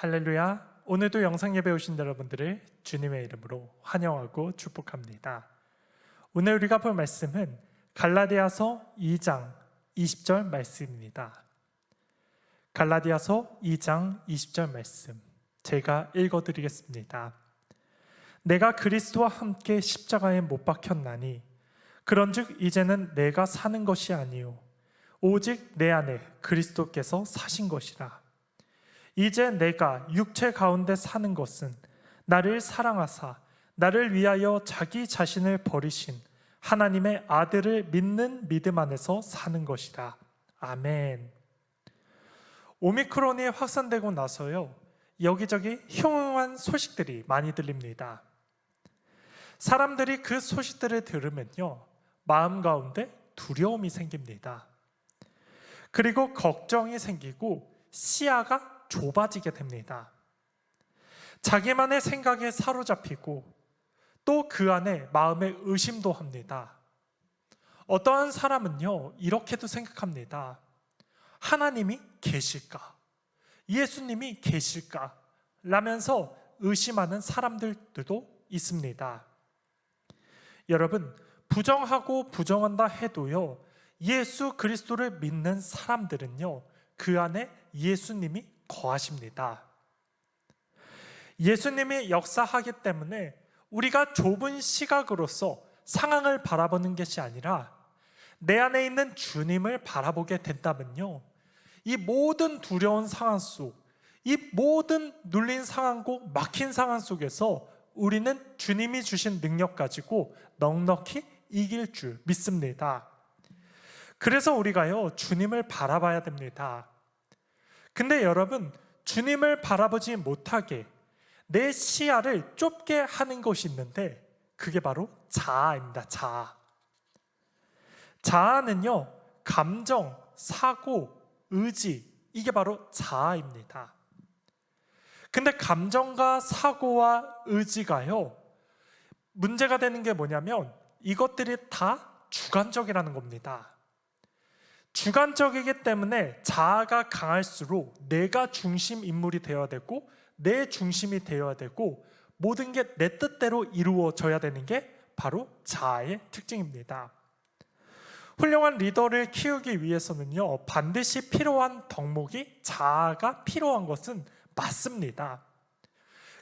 할렐루야. 오늘도 영상 예배 오신 여러분들을 주님의 이름으로 환영하고 축복합니다. 오늘 우리가 볼 말씀은 갈라디아서 2장 20절 말씀입니다. 갈라디아서 2장 20절 말씀. 제가 읽어 드리겠습니다. 내가 그리스도와 함께 십자가에 못 박혔나니 그런즉 이제는 내가 사는 것이 아니요 오직 내 안에 그리스도께서 사신 것이라. 이제 내가 육체 가운데 사는 것은 나를 사랑하사 나를 위하여 자기 자신을 버리신 하나님의 아들을 믿는 믿음 안에서 사는 것이다. 아멘. 오미크론이 확산되고 나서요. 여기저기 흉흉한 소식들이 많이 들립니다. 사람들이 그 소식들을 들으면요. 마음 가운데 두려움이 생깁니다. 그리고 걱정이 생기고 시야가 좁아지게 됩니다. 자기만의 생각에 사로잡히고 또 그 안에 마음의 의심도 합니다. 어떠한 사람은요, 이렇게도 생각합니다. 하나님이 계실까? 예수님이 계실까? 라면서 의심하는 사람들도 있습니다. 여러분, 부정하고 부정한다 해도요, 예수 그리스도를 믿는 사람들은요, 그 안에 예수님이 거하십니다. 예수님이 역사하기 때문에 우리가 좁은 시각으로서 상황을 바라보는 것이 아니라 내 안에 있는 주님을 바라보게 된다면요. 이 모든 두려운 상황 속, 이 모든 눌린 상황고 막힌 상황 속에서 우리는 주님이 주신 능력 가지고 넉넉히 이길 줄 믿습니다. 그래서 우리가요, 주님을 바라봐야 됩니다. 근데 여러분, 주님을 바라보지 못하게 내 시야를 좁게 하는 것이 있는데 그게 바로 자아입니다. 자아. 자아는요, 감정, 사고, 의지, 이게 바로 자아입니다. 근데 감정과 사고와 의지가요, 문제가 되는 게 뭐냐면 이것들이 다 주관적이라는 겁니다. 주관적이기 때문에 자아가 강할수록 내가 중심 인물이 되어야 되고 내 중심이 되어야 되고 모든 게 내 뜻대로 이루어져야 되는 게 바로 자아의 특징입니다. 훌륭한 리더를 키우기 위해서는요, 반드시 필요한 덕목이 자아가 필요한 것은 맞습니다.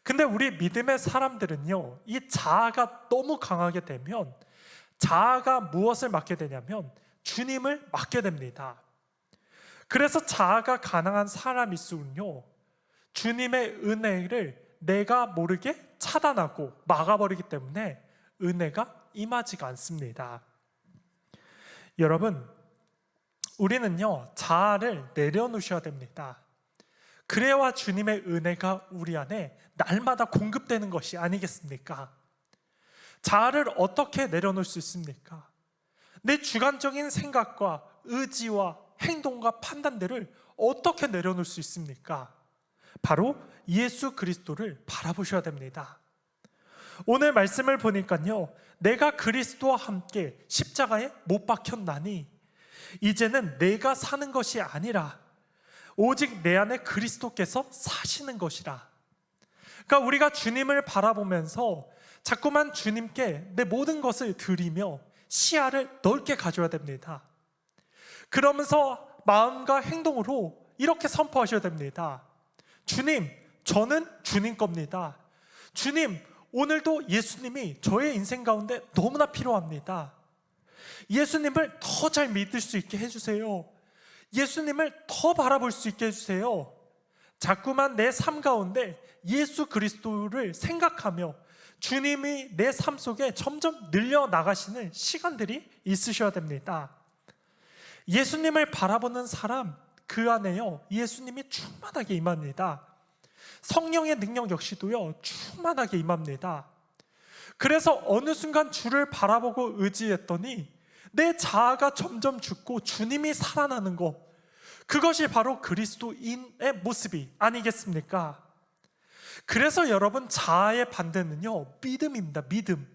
근데 우리 믿음의 사람들은요, 이 자아가 너무 강하게 되면 자아가 무엇을 맡게 되냐면 주님을 맡게 됩니다. 그래서 자아가 가능한 사람일수록요, 주님의 은혜를 내가 모르게 차단하고 막아버리기 때문에 은혜가 임하지가 않습니다. 여러분, 우리는요, 자아를 내려놓으셔야 됩니다. 그래야 주님의 은혜가 우리 안에 날마다 공급되는 것이 아니겠습니까? 자아를 어떻게 내려놓을 수 있습니까? 내 주관적인 생각과 의지와 행동과 판단들을 어떻게 내려놓을 수 있습니까? 바로 예수 그리스도를 바라보셔야 됩니다. 오늘 말씀을 보니까요, 내가 그리스도와 함께 십자가에 못 박혔나니, 이제는 내가 사는 것이 아니라, 오직 내 안에 그리스도께서 사시는 것이라. 그러니까 우리가 주님을 바라보면서 자꾸만 주님께 내 모든 것을 드리며 시야를 넓게 가져야 됩니다. 그러면서 마음과 행동으로 이렇게 선포하셔야 됩니다. 주님, 저는 주님 겁니다. 주님, 오늘도 예수님이 저의 인생 가운데 너무나 필요합니다. 예수님을 더 잘 믿을 수 있게 해주세요. 예수님을 더 바라볼 수 있게 해주세요. 자꾸만 내 삶 가운데 예수 그리스도를 생각하며 주님이 내 삶 속에 점점 늘려 나가시는 시간들이 있으셔야 됩니다. 예수님을 바라보는 사람, 그 안에요, 예수님이 충만하게 임합니다. 성령의 능력 역시도요, 충만하게 임합니다. 그래서 어느 순간 주를 바라보고 의지했더니 내 자아가 점점 죽고 주님이 살아나는 것, 그것이 바로 그리스도인의 모습이 아니겠습니까? 그래서 여러분 자아의 반대는요, 믿음입니다. 믿음.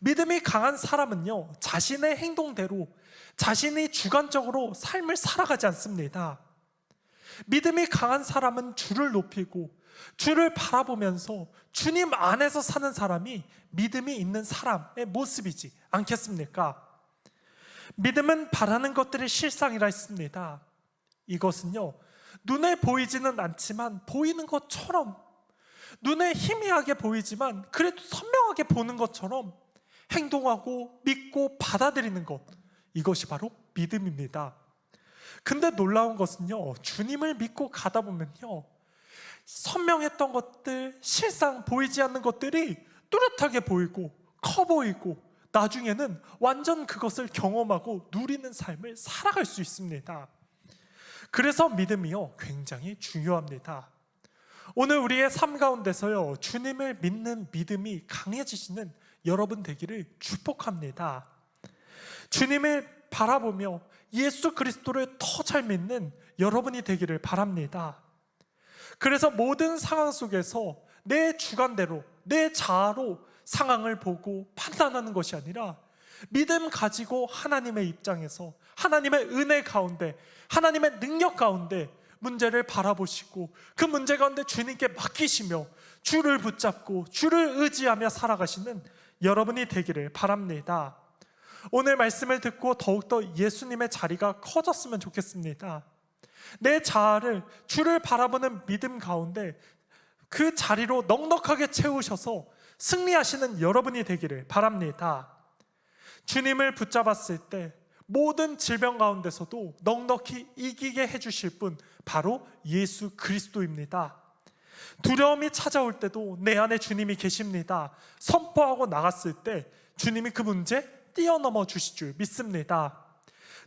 믿음이 강한 사람은요, 자신의 행동대로 자신이 주관적으로 삶을 살아가지 않습니다. 믿음이 강한 사람은 주를 높이고 주를 바라보면서 주님 안에서 사는 사람이 믿음이 있는 사람의 모습이지 않겠습니까? 믿음은 바라는 것들이 실상이라 했습니다. 이것은요, 눈에 보이지는 않지만 보이는 것처럼 눈에 희미하게 보이지만 그래도 선명하게 보는 것처럼 행동하고 믿고 받아들이는 것 이것이 바로 믿음입니다. 근데 놀라운 것은요, 주님을 믿고 가다 보면요, 선명했던 것들, 실상 보이지 않는 것들이 뚜렷하게 보이고 커 보이고 나중에는 완전 그것을 경험하고 누리는 삶을 살아갈 수 있습니다. 그래서 믿음이요, 굉장히 중요합니다. 오늘 우리의 삶 가운데서요, 주님을 믿는 믿음이 강해지시는 여러분 되기를 축복합니다. 주님을 바라보며 예수 그리스도를 더 잘 믿는 여러분이 되기를 바랍니다. 그래서 모든 상황 속에서 내 주관대로, 내 자아로 상황을 보고 판단하는 것이 아니라 믿음 가지고 하나님의 입장에서 하나님의 은혜 가운데, 하나님의 능력 가운데 문제를 바라보시고 그 문제 가운데 주님께 맡기시며 주를 붙잡고 주를 의지하며 살아가시는 여러분이 되기를 바랍니다. 오늘 말씀을 듣고 더욱더 예수님의 자리가 커졌으면 좋겠습니다. 내 자아를 주를 바라보는 믿음 가운데 그 자리로 넉넉하게 채우셔서 승리하시는 여러분이 되기를 바랍니다. 주님을 붙잡았을 때 모든 질병 가운데서도 넉넉히 이기게 해주실 분 바로 예수 그리스도입니다. 두려움이 찾아올 때도 내 안에 주님이 계십니다. 선포하고 나갔을 때 주님이 그 문제 뛰어넘어 주실 줄 믿습니다.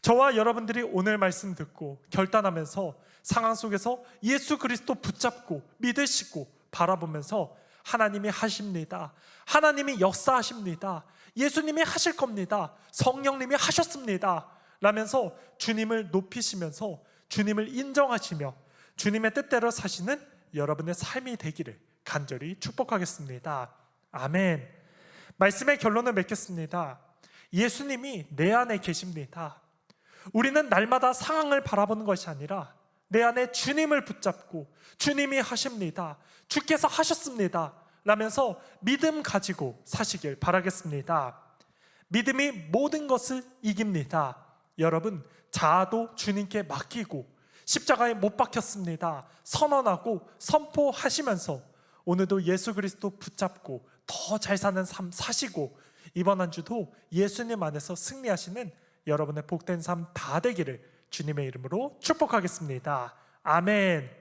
저와 여러분들이 오늘 말씀 듣고 결단하면서 상황 속에서 예수 그리스도 붙잡고 믿으시고 바라보면서 하나님이 하십니다. 하나님이 역사하십니다. 예수님이 하실 겁니다. 성령님이 하셨습니다. 라면서 주님을 높이시면서 주님을 인정하시며 주님의 뜻대로 사시는 여러분의 삶이 되기를 간절히 축복하겠습니다. 아멘. 말씀의 결론을 맺겠습니다. 예수님이 내 안에 계십니다. 우리는 날마다 상황을 바라보는 것이 아니라 내 안에 주님을 붙잡고 주님이 하십니다. 주께서 하셨습니다. 라면서 믿음 가지고 사시길 바라겠습니다. 믿음이 모든 것을 이깁니다. 여러분, 자아도 주님께 맡기고 십자가에 못 박혔습니다. 선언하고 선포하시면서 오늘도 예수 그리스도 붙잡고 더 잘 사는 삶 사시고 이번 한 주도 예수님 안에서 승리하시는 여러분의 복된 삶 다 되기를 주님의 이름으로 축복하겠습니다. 아멘.